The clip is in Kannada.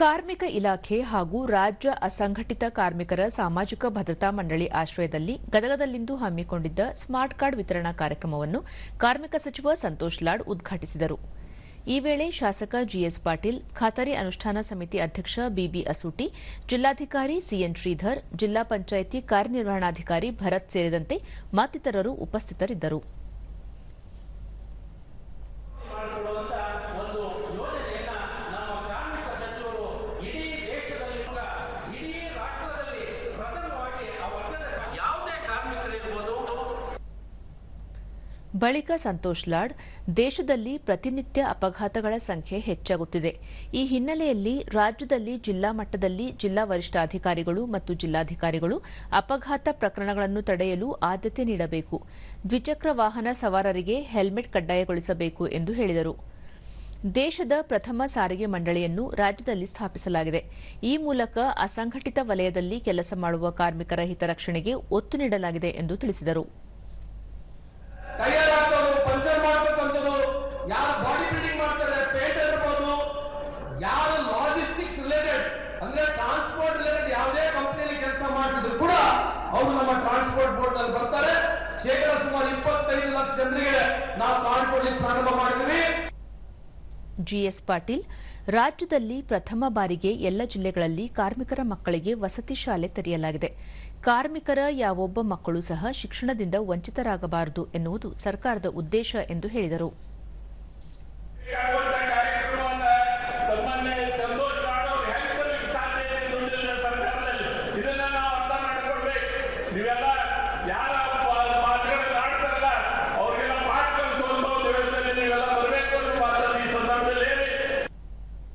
ಕಾರ್ಮಿಕ ಇಲಾಖೆ ಹಾಗೂ ರಾಜ್ಯ ಅಸಂಘಟಿತ ಕಾರ್ಮಿಕರ ಸಾಮಾಜಿಕ ಭದ್ರತಾ ಮಂಡಳಿ ಆಶ್ರಯದಲ್ಲಿ ಗದಗದಲ್ಲಿಂದು ಹಮ್ಮಿಕೊಂಡಿದ್ದ ಸ್ಮಾರ್ಟ್ ಕಾರ್ಡ್ ವಿತರಣಾ ಕಾರ್ಯಕ್ರಮವನ್ನು ಕಾರ್ಮಿಕ ಸಚಿವ ಸಂತೋಷ್ ಲಾಡ್ ಉದ್ಘಾಟಿಸಿದರು. ಈ ವೇಳೆ ಶಾಸಕ ಜಿಎಸ್ ಪಾಟೀಲ್, ಖಾತರಿ ಅನುಷ್ಠಾನ ಸಮಿತಿ ಅಧ್ಯಕ್ಷ ಬಿಬಿ ಅಸೂಟಿ, ಜಿಲ್ಲಾಧಿಕಾರಿ ಸಿಎನ್ ಶ್ರೀಧರ್, ಜಿಲ್ಲಾ ಪಂಚಾಯಿತಿ ಕಾರ್ಯನಿರ್ವಹಣಾಧಿಕಾರಿ ಭರತ್ ಸೇರಿದಂತೆ ಮತ್ತಿತರರು ಉಪಸ್ಥಿತರಿದ್ದರು. ಬಳಿಕ ಸಂತೋಷ್ ಲಾಡ್, ದೇಶದಲ್ಲಿ ಪ್ರತಿನಿತ್ಯ ಅಪಘಾತಗಳ ಸಂಖ್ಯೆ ಹೆಚ್ಚಾಗುತ್ತಿದೆ. ಈ ಹಿನ್ನೆಲೆಯಲ್ಲಿ ರಾಜ್ಯದಲ್ಲಿ ಜಿಲ್ಲಾ ಮಟ್ಟದಲ್ಲಿ ಜಿಲ್ಲಾ ವರಿಷ್ಠಾಧಿಕಾರಿಗಳು ಮತ್ತು ಜಿಲ್ಲಾಧಿಕಾರಿಗಳು ಅಪಘಾತ ಪ್ರಕರಣಗಳನ್ನು ತಡೆಯಲು ಆದ್ಯತೆ ನೀಡಬೇಕು. ದ್ವಿಚಕ್ರ ವಾಹನ ಸವಾರರಿಗೆ ಹೆಲ್ಮೆಟ್ ಕಡ್ಡಾಯಗೊಳಿಸಬೇಕು ಎಂದು ಹೇಳಿದರು. ದೇಶದ ಪ್ರಥಮ ಸಾರಿಗೆ ಮಂಡಳಿಯನ್ನು ರಾಜ್ಯದಲ್ಲಿ ಸ್ಥಾಪಿಸಲಾಗಿದೆ. ಈ ಮೂಲಕ ಅಸಂಘಟಿತ ವಲಯದಲ್ಲಿ ಕೆಲಸ ಮಾಡುವ ಕಾರ್ಮಿಕರ ಹಿತರಕ್ಷಣೆಗೆ ಒತ್ತು ನೀಡಲಾಗಿದೆ ಎಂದು ತಿಳಿಸಿದರು. ಅಂದ್ರೆ ಟ್ರಾನ್ಸ್ಪೋರ್ಟ್ ರಿಲೇಟೆಡ್ ಯಾವುದೇ ಕಂಪನಿಯಲ್ಲಿ ಕೆಲಸ ಮಾಡಿದ್ರು ಕೂಡ ಅವರು ನಮ್ಮ ಟ್ರಾನ್ಸ್ಪೋರ್ಟ್ ಬೋರ್ಡ್ನಲ್ಲಿ ಬರ್ತಾರೆ. ಶೇಕಡ ಸುಮಾರು ಇಪ್ಪತ್ತೈದು ಲಕ್ಷ ಜನರಿಗೆ ನಾವು ಕಾರ್ಡ್ ಪ್ರಾರಂಭ ಮಾಡಿದ್ವಿ. ಜಿಎಸ್ ಪಾಟೀಲ್, ರಾಜ್ಯದಲ್ಲಿ ಪ್ರಥಮ ಬಾರಿಗೆ ಎಲ್ಲ ಜಿಲ್ಲೆಗಳಲ್ಲಿ ಕಾರ್ಮಿಕರ ಮಕ್ಕಳಿಗೆ ವಸತಿ ಶಾಲೆ ತೆರೆಯಲಾಗಿದೆ. ಕಾರ್ಮಿಕರ ಯಾವೊಬ್ಬ ಮಕ್ಕಳು ಸಹ ಶಿಕ್ಷಣದಿಂದ ವಂಚಿತರಾಗಬಾರದು ಎನ್ನುವುದು ಸರ್ಕಾರದ ಉದ್ದೇಶ ಎಂದು ಹೇಳಿದರು. ನೀವೆಲ್ಲ ಯಾರ